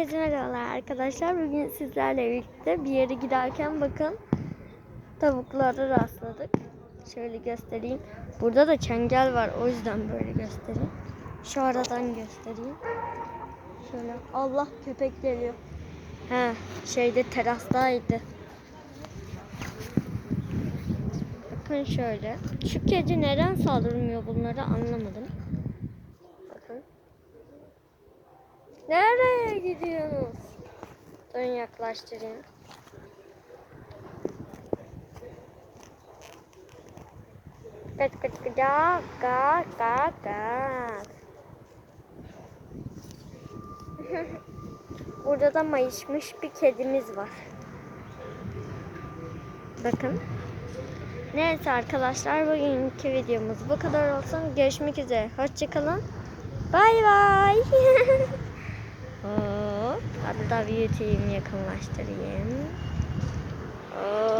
Herkese merhabalar arkadaşlar. Bugün sizlerle birlikte bir yere giderken bakın tavuklara rastladık. Şöyle göstereyim. Burada da çengel var. O yüzden böyle göstereyim. Şu aradan göstereyim. Şöyle. Allah köpek geliyor. He, şeyde terastaydı. Bakın şöyle. Şu kedi neden saldırmıyor bunları anlamadım. Nereye gidiyorsunuz? Dön yaklaştırayım. Kıt kıt kıdak gak gak gak. Burada da mayışmış bir kedimiz var. Bakın. Neyse arkadaşlar bugünkü videomuz bu kadar olsun. Görüşmek üzere. Hoşçakalın. Bay bay. zostawicie i mnie komasteriem. O.